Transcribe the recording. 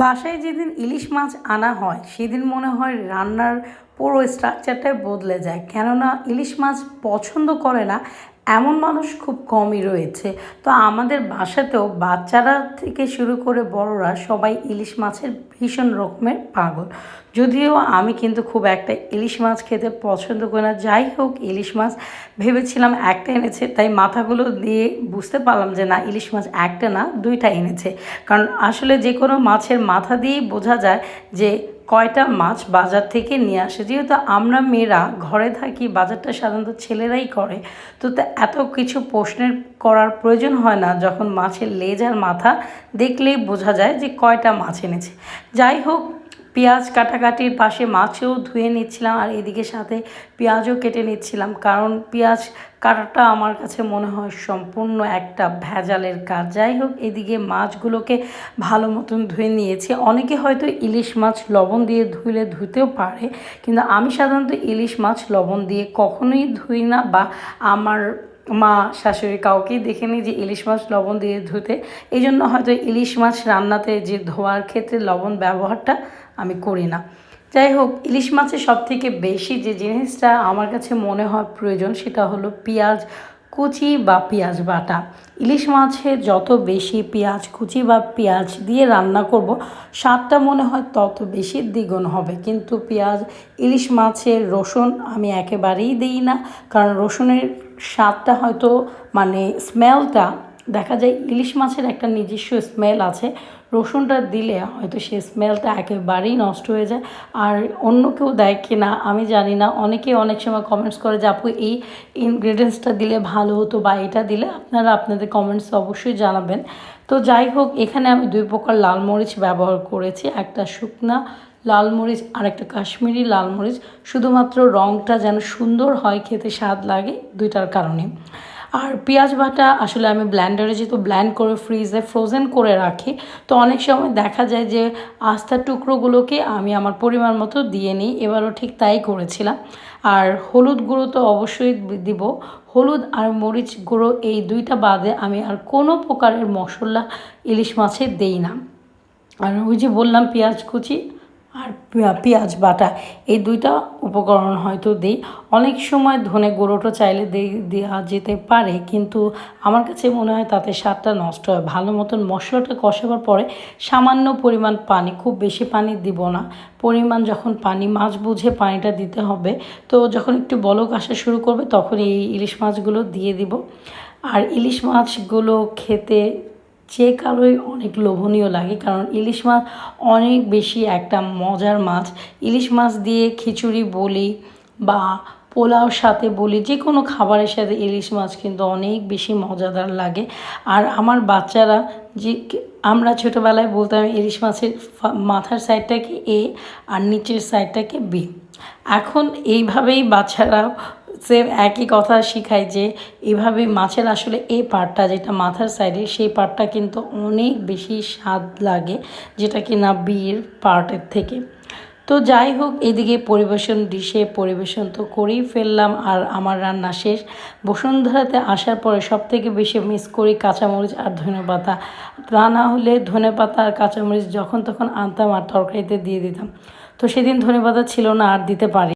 বাসায় যেদিন ইলিশ মাছ আনা হয়, সেদিন মনে হয় রান্নার পুরো স্ট্রাকচারটাই বদলে যায়। কেননা ইলিশ মাছ পছন্দ করে না এমন মানুষ খুব কমই রয়েছে। তো আমাদের বাসাতেও বাচ্চারা থেকে শুরু করে বড়রা সবাই ইলিশ মাছের ভীষণ রকমের পাগল। যদিও আমি কিন্তু খুব একটা ইলিশ মাছ খেতে পছন্দ করি না। যাই হোক, ইলিশ মাছ ভেবেছিলাম একটা এনেছে, তাই মাথাগুলো দিয়ে বুঝতে পারলাম যে না, ইলিশ মাছ একটা না, দুইটা এনেছে। কারণ আসলে যে কোনো মাছের মাথা দিয়েই বোঝা যায় যে কয়টা মাছ বাজার থেকে নিয়ে আসে? যেহেতু আমরা মেয়েরা ঘরে থাকি, বাজারটা সাধারণত ছেলেরাই করে, তো এত কিছু প্রশ্নের করার প্রয়োজন হয় না। যখন মাছের লেজ আর মাথা দেখলেই বোঝা যায় যে কয়টা মাছ এনেছে। যাই হোক পেঁয়াজ কাটাকাটির পাশে মাছও ধুয়ে নিচ্ছিলাম আর এদিকে সাথে পেঁয়াজও কেটে নিচ্ছিলাম। কারণ পেঁয়াজ কাটাটা আমার কাছে মনে হয় সম্পূর্ণ একটা ভেজালের কাজ। যাই হোক, এদিকে মাছগুলোকে ভালো মতন ধুয়ে নিয়েছি। অনেকে হয়তো ইলিশ মাছ লবণ দিয়ে ধুইলে ধুতেও পারে, কিন্তু আমি সাধারণত ইলিশ মাছ লবণ দিয়ে কখনোই ধুই না বা আমার মা শাশুড়ি কাউকেই দেখিনি যে ইলিশ মাছ লবণ দিয়ে ধুতে। এই জন্য হয়তো ইলিশ মাছ রান্নাতে যে ধোয়ার ক্ষেত্রে লবণ ব্যবহারটা আমি করি না। যাই হোক, ইলিশ মাছের সব থেকে বেশি যে জিনিসটা আমার কাছে মনে হয় প্রয়োজন সেটা হলো পেঁয়াজ কুচি বা পেঁয়াজ বাটা। ইলিশ মাছে যত বেশি পেঁয়াজ কুচি বা পেঁয়াজ দিয়ে রান্না করব, স্বাদটা মনে হয় তত বেশি দ্বিগুণ হবে। কিন্তু পেঁয়াজ, ইলিশ মাছের রসুন আমি একেবারেই দিই না, কারণ রসুনের স্বাদটা হয়তো মানে স্মেলটা দেখা যায় ইলিশ মাছের একটা নিজস্ব স্মেল আছে। রসুনটা দিলে হয়তো সেই স্মেলটা একেবারেই নষ্ট হয়ে যায়। আর অন্য কেউ দেয় কি না আমি জানি না। অনেকে অনেক সময় কমেন্টস করে যে, আপু, এই ইনগ্রেডিয়েন্টসটা দিলে ভালো হতো বা এটা দিলে? আপনারা আপনাদের কমেন্টস অবশ্যই জানাবেন। তো যাই হোক, এখানে আমি দুই প্রকার লাল মরিচ ব্যবহার করেছি। একটা শুকনা লাল মরিচ আর একটা কাশ্মীরি লাল মরিচ। শুধুমাত্র রঙটা যেন সুন্দর হয়, খেতে স্বাদ লাগে, দুইটার কারণে। আর পেঁয়াজ বাটা আসলে আমি ব্ল্যান্ডারে যেহেতু ব্ল্যান্ড করে ফ্রিজে ফ্রোজেন করে রাখি, তো অনেক সময় দেখা যায় যে আস্তার টুকরোগুলোকে আমি আমার পরিমাণ মতো দিয়ে নিই। এবারও ঠিক তাই করেছিলাম। আর হলুদ গুঁড়ো তো অবশ্যই দিব। হলুদ আর মরিচ গুঁড়ো এই দুইটা বাদে আমি আর কোনো প্রকারের মশলা ইলিশ মাছে দেই না। আর ওই যে বললাম পেঁয়াজ কুচি আর পেঁয়াজ বাটা, এই দুইটা উপকরণ হয়তো দিই। অনেক সময় ধনে গুঁড়োটা চাইলে দেওয়া যেতে পারে, কিন্তু আমার কাছে মনে হয় তাতে স্বাদটা নষ্ট হয়। ভালো মতন মশলাটা কষাবার পরে সামান্য পরিমাণ পানি, খুব বেশি পানি দিব না। পরিমাণ যখন পানি, মাছ বুঝে পানিটা দিতে হবে। তো যখন একটু বলক আসা শুরু করবে, তখন এই ইলিশ মাছগুলো দিয়ে দিব। আর ইলিশ মাছগুলো খেতে যে কারোই অনেক লোভনীয় লাগে, কারণ ইলিশ মাছ অনেক বেশি একটা মজার মাছ। ইলিশ মাছ দিয়ে খিচুড়ি বলি বা পোলাওর সাথে বলি, যে কোনো খাবারের সাথে ইলিশ মাছ কিন্তু অনেক বেশি মজাদার লাগে। আর আমার বাচ্চারা যে আমরা ছোটোবেলায় বলতাম ইলিশ মাছের মাথার সাইডটাকে এ আর নিচের সাইডটাকে বি। এখন এইভাবেই বাচ্চারা সেম একই কথা শিখায় যে এভাবে মাছের আসলে এই পার্টটা যেটা মাথার সাইডে সেই পার্টটা কিন্তু অনেক বেশি স্বাদ লাগে যেটা কি না বিয়ের পার্টের থেকে। তো যাই হোক, এদিকে পরিবেশন ডিশে পরিবেশন তো করেই ফেললাম আর আমার রান্না শেষ। বসুন্ধরাতে আসার পরে সব থেকে বেশি মিস করি কাঁচামরিচ আর ধনে পাতা তা না হলে ধনে পাতা আর কাঁচামরিচ যখন তখন আনতাম আর তরকারিতে দিয়ে দিতাম। তো সেদিন ধনে পাতা ছিল না আর দিতে পারি